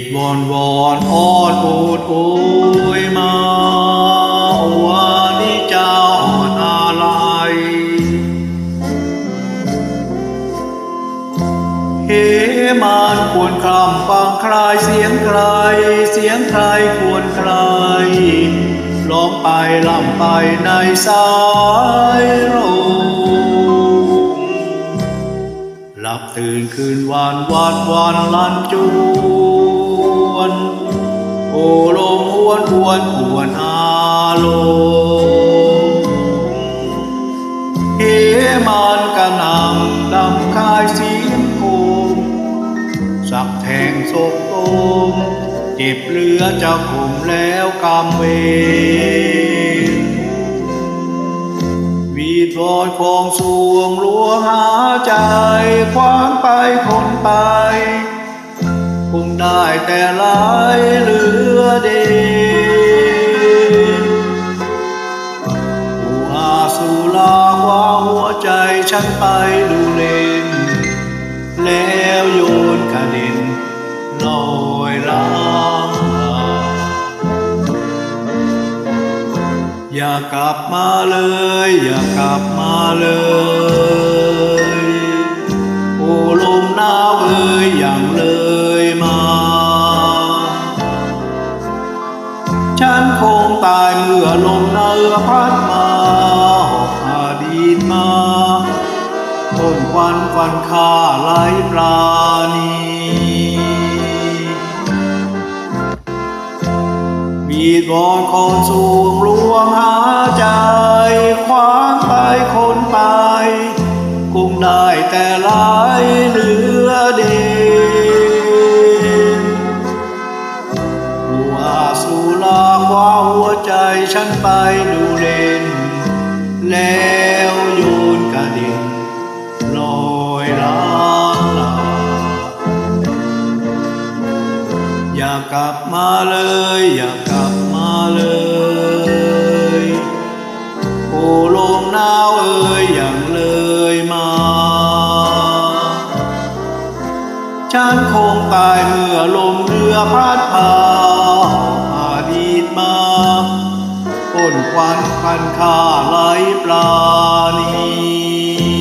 ดวอนวอนอ้อนโอดโอยมาวันนี้เจ้าอะไรเฮมานควรคลำฟังใครเสียงใคร เสียงใครควรใครร้องไปลำไปในสายลม ลับตื่นคืนวันวันวันลันจวน โอลมหวนหวนหวนอารมณ์เฮมันกระนำดำคายเสียงโคมสักแทงศพตมเจ็บเลือจะข่มแล้วกรรมเวรวีดวอนของสวงหลวงหาใจ คว้างไปคนไป คงได้แต่ลายเหลือเดชผู้อาสุลาคว้าหัวใจฉันไปดูเล่น แล้วโยนกระเด็นลอยล่างอย่ากลับมาเลย อย่ากลับมาเลย ตายเมื่อลมเรือพัดมาหอดีตมาต้นควันฟันข้าไหลปราณีบีดบอนคนสูงหลวงหาใจ คว้างไปคนไป คงได้แต่หลายเหลือ ฉันไปดูเล่น แล้วโยนกระดิ่งลอยล้างลาอย่ากลับมาเลย อย่ากลับมาเลย โอ้ลมหนาวเอ่ยอย่างเลยมา ฉันคงตายเมื่อลมเรือพัดพาอดีตมา นควันพันข้าไหลปลานี